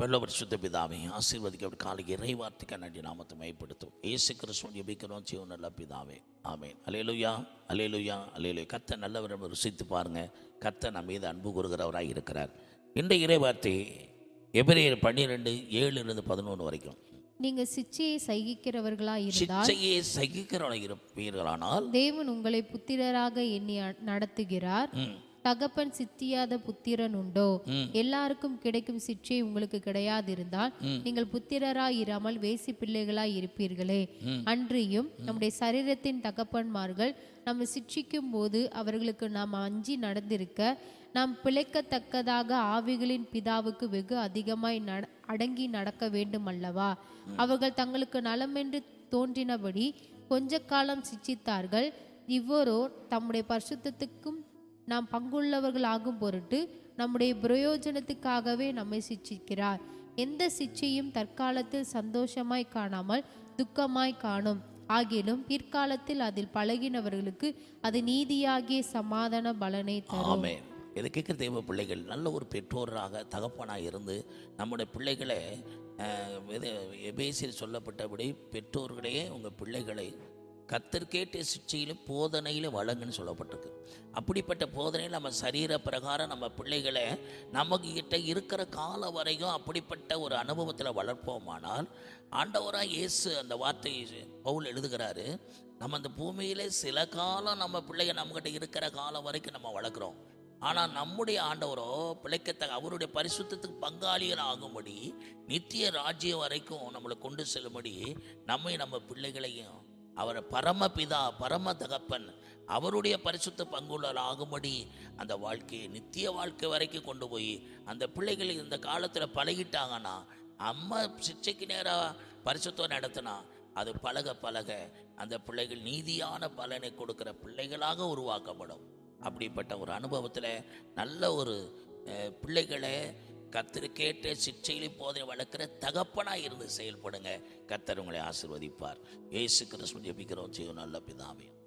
வெள்ளவர் சுத்த பிதாவை ஆசீர்வதிக்க காலை இறைவார்த்தைக்கு நன்றி நாமத்தை மைப்படுத்தும் ஏசு கிறிஸ்துவன் ஜெபிக்கிறோம் ஜீவன் நல்ல பிதாவே. ஆமேன். அலேலுயா அலேலுயா அலேலுயா கத்த நல்லவர் என்று ருசித்து பாருங்க. கத்த நம்ம மீது அன்பு கூறுகிறவராய் இருக்கிறார். இந்த இறைவார்த்தை எபிரேயர் பன்னிரெண்டு ஏழுலேருந்து பதினொன்று வரைக்கும். நீங்க சிச்சையை சகிக்கிறவர்களா இருந்தால் சிச்சையே சகிக்கிறவராக இருப்பீர்களானால் தேவன் உங்களை புத்திரராக எண்ணி நடத்துகிறார். தகப்பன் சித்தியாத புத்திரன் உண்டோ? எல்லாருக்கும் கிடைக்கும் சிற்றை உங்களுக்கு கிடையாதிருந்தால் நீங்கள் புத்திரராய் இராமல் வேசி பிள்ளைகளாய் இருப்பீர்களே. அன்றியும் நம்முடைய சரீரத்தின் தகப்பன்மார்கள் நம்ம சிட்சிக்கும் போது அவர்களுக்கு நாம் அஞ்சி நடந்திருக்க நாம் பிழைக்கத்தக்கதாக ஆவிகளின் பிதாவுக்கு வெகு அதிகமாய் அடங்கி நடக்க வேண்டும் அல்லவா? அவர்கள் தங்களுக்கு நலமென்று தோன்றினபடி கொஞ்ச காலம் சிச்சித்தார்கள் இவ்வரோ தம்முடைய பரிசுத்தத்துக்கும் நாம் பங்குள்ளவர்கள் ஆகும் பொருட்டு நம்முடைய பிரயோஜனத்துக்காகவே நம்மை சிச்சிக்கிறார். எந்த சிச்சையும் தற்காலத்தில் சந்தோஷமாய் காணாமல் துக்கமாய் காணும். ஆகிலும் பிற்காலத்தில் அதில் பழகினவர்களுக்கு அது நீதியாகிய சமாதான பலனை தரும். இதை கேட்குற தெய்வ பிள்ளைகள் நல்ல ஒரு பெற்றோராக தகப்பனாக இருந்து நம்முடைய பிள்ளைகளை இது எபேசியில் சொல்லப்பட்டபடி பெற்றோர்களே உங்கள் பிள்ளைகளை கத்தற்கேட்ட சிக்ஷையிலும் போதனையில் வழங்குன்னு சொல்லப்பட்டிருக்கு. அப்படிப்பட்ட போதனையில் நம்ம சரீர பிரகாரம் நம்ம பிள்ளைகளை நமக்கு கிட்ட இருக்கிற காலம் வரைக்கும் அப்படிப்பட்ட ஒரு அனுபவத்தில் வளர்ப்போமானால் ஆண்டவராக இயேசு அந்த வார்த்தை பவுல் எழுதுகிறாரு நம்ம அந்த பூமியிலே சில காலம் நம்ம பிள்ளைங்க நம்மகிட்ட இருக்கிற காலம் வரைக்கும் நம்ம வளர்க்குறோம். ஆனால் நம்முடைய ஆண்டவரோ பிழைக்கத்தக்க அவருடைய பரிசுத்தத்துக்கு பங்காளிகள் ஆகும்படி நித்திய ராஜ்யம் வரைக்கும் நம்மளை கொண்டு செல்லும்படி நம்மை நம்ம பிள்ளைகளையும் அவரை பரமபிதா பரம தகப்பன் அவருடைய பரிசுத்த பங்குள்ளர் ஆகும்படி அந்த வாழ்க்கையை நித்திய வாழ்க்கை வரைக்கும் கொண்டு போய் அந்த பிள்ளைகள் இந்த காலத்தில் பழகிட்டாங்கன்னா அம்மா சிச்சைக்கு நேராக பரிசுத்தம் நடத்தினா அது பழக பழக அந்த பிள்ளைகள் நீதியான பலனை கொடுக்கிற பிள்ளைகளாக உருவாக்கப்படும். அப்படிப்பட்ட ஒரு அனுபவத்தில் நல்ல ஒரு பிள்ளைகளை கத்தரு கேட்டு சிக்ஷையிலும் போதனை வளர்க்குற தகப்பனாக இருந்து செயல்படுங்க. கத்தர் உங்களை ஆசிர்வதிப்பார். ஏசு கிறிஸ்துவ ஜெபிக்கிறோம். செய்யும் நல்ல பிதாவையும்